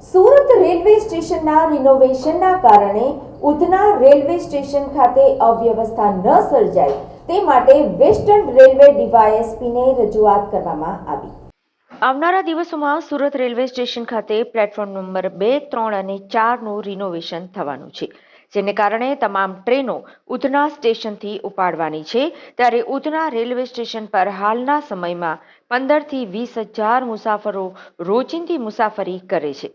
Surat railway સ્ટેશનના રિનોવેશનના કારણે Udhna railway station ખાતે અવ્યવસ્થા ન સર્જાય, તે માટે વેસ્ટર્ન રેલવે ડીવાયએસપીને રજૂઆત કરવામાં આવી. આવનારા દિવસોમાં સુરત રેલવે સ્ટેશન ખાતે પ્લેટફોર્મ નંબર બે, ત્રણ અને ચારનું રિનોવેશન થવાનું છે. જેને કારણે તમામ ટ્રેનો ઉધના સ્ટેશનથી ઉપાડવાની છે. ત્યારે ઉધના રેલવે સ્ટેશન પર હાલના સમયમાં પંદરથી વીસ હજાર મુસાફરો રોજિંદી મુસાફરી કરે છે.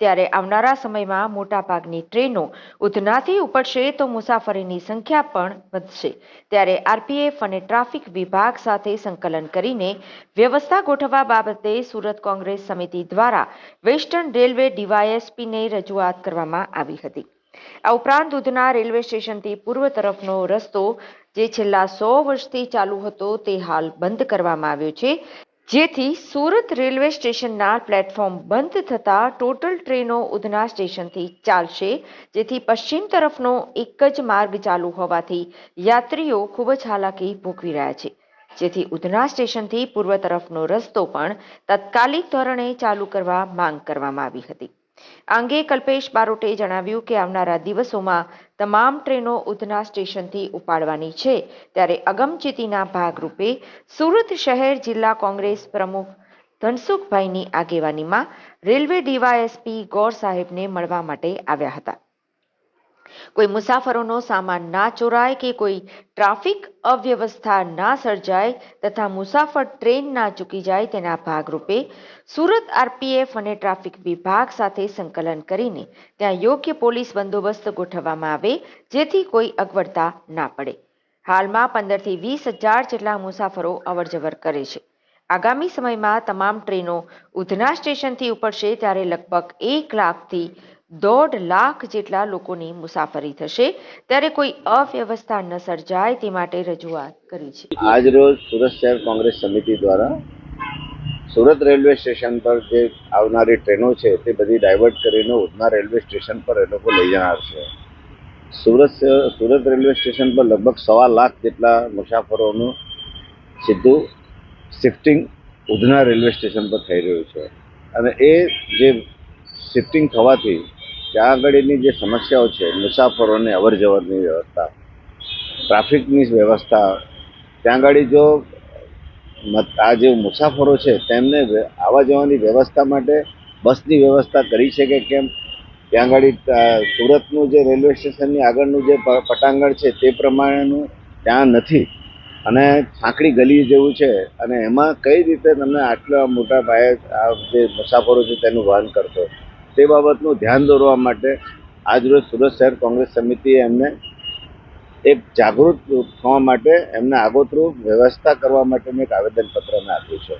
ત્યારે આવનારા સમયમાં મોટાભાગની ટ્રેનો ઉધનાથી ઉપડશે તો મુસાફરીની સંખ્યા પણ વધશે. ત્યારે આરપીએફ અને ટ્રાફિક વિભાગ સાથે સંકલન કરીને વ્યવસ્થા ગોઠવવા બાબતે સુરત કોંગ્રેસ સમિતિ દ્વારા વેસ્ટર્ન રેલવે ડીવાયએસપીને રજૂઆત કરવામાં આવી હતી. આ ઉપરાંત ઉધના રેલવે સ્ટેશનથી પૂર્વ તરફનો રસ્તો, જે છેલ્લા સો વર્ષથી ચાલુ હતો તે હાલ બંધ કરવામાં આવ્યો છે. જેથી સુરત રેલવે સ્ટેશનના પ્લેટફોર્મ બંધ થતા ટોટલ ટ્રેનો ઉધના સ્ટેશનથી ચાલશે, જેથી પશ્ચિમ તરફનો એક જ માર્ગ ચાલુ હોવાથી યાત્રીઓ ખૂબ જ હાલાકી ભોગવી રહ્યા છે. જેથી ઉધના સ્ટેશનથી પૂર્વ તરફનો રસ્તો પણ તાત્કાલિક ધોરણે ચાલુ કરવા માંગ કરવામાં આવી હતી. આ અંગે કલ્પેશ બારોટે જણાવ્યું કે આવનારા દિવસોમાં તમામ ટ્રેનો ઉધના સ્ટેશનથી ઉપાડવાની છે. ત્યારે અગમચેતીના ભાગરૂપે સુરત શહેર જિલ્લા કોંગ્રેસ પ્રમુખ ધનસુખભાઈની આગેવાનીમાં રેલવે ડીવાયએસપી ગોર સાહેબને મળવા માટે આવ્યા હતા. કોઈ મુસાફરોનો સામાન ના ચોરાય કે કોઈ ટ્રાફિક અવ્યવસ્થા ના સર્જાય તથા મુસાફર ટ્રેન ના ચૂકી જાય તેના ભાગરૂપે સુરત આરપીએફ અને ટ્રાફિક વિભાગ સાથે સંકલન કરીને ત્યાં યોગ્ય પોલીસ બંદોબસ્ત ગોઠવવામાં આવે જેથી કોઈ અગવડતા ના પડે. હાલમાં પંદરથી વીસ હજાર જેટલા મુસાફરો અવરજવર કરે છે. આગામી સમયમાં તમામ ટ્રેનો ઉધના સ્ટેશનથી ઉપડશે ત્યારે લગભગ એક લાખથી દોઢ લાખ જેટલા લોકોની મુસાફરી થશે. ત્યારે કોઈ અવ્યવસ્થા ન સર્જાય તે માટે રજૂઆત કરી છે. આજ રોજ સુરત શહેર કોંગ્રેસ સમિતિ દ્વારા સુરત રેલવે સ્ટેશન પર જે આવનારી ટ્રેનો છે તે બધી ડાયવર્ટ કરીને ઉધના રેલવે સ્ટેશન પર એ લોકો લઈ જનાર છે. સુરત સુરત રેલવે સ્ટેશન પર લગભગ સવા લાખ જેટલા મુસાફરોનું સીધું શિફ્ટિંગ ઉધના રેલવે સ્ટેશન પર થઈ રહ્યું છે. અને એ જે શિફ્ટિંગ થવાથી ત્યાં આગળની જે સમસ્યાઓ છે મુસાફરોને અવર જવરની વ્યવસ્થા, ટ્રાફિકની વ્યવસ્થા ત્યાં આગળ જો આ જે મુસાફરો છે, તેમને આવવા જવાની વ્યવસ્થા માટે બસની વ્યવસ્થા કરી છે કે કેમ? ત્યાં આગળ સુરતનું જે રેલવે સ્ટેશનની આગળનું જે પટાંગણ છે, તે પ્રમાણેનું ત્યાં નથી. અને સાંકડી ગલી જેવું છે, અને એમાં કઈ રીતે તમે આટલા મોટા પાયે આ જે મુસાફરો છે, તેનું વહન કરશો તે બાબતનું ધ્યાન દોરવા માટે આજરોજ સુરત શહેર કોંગ્રેસ સમિતિએ એમને એક જાગૃત થવા માટે એમને આગોતરું વ્યવસ્થા કરવા માટેનું એક આવેદનપત્ર મેં આપ્યું છે.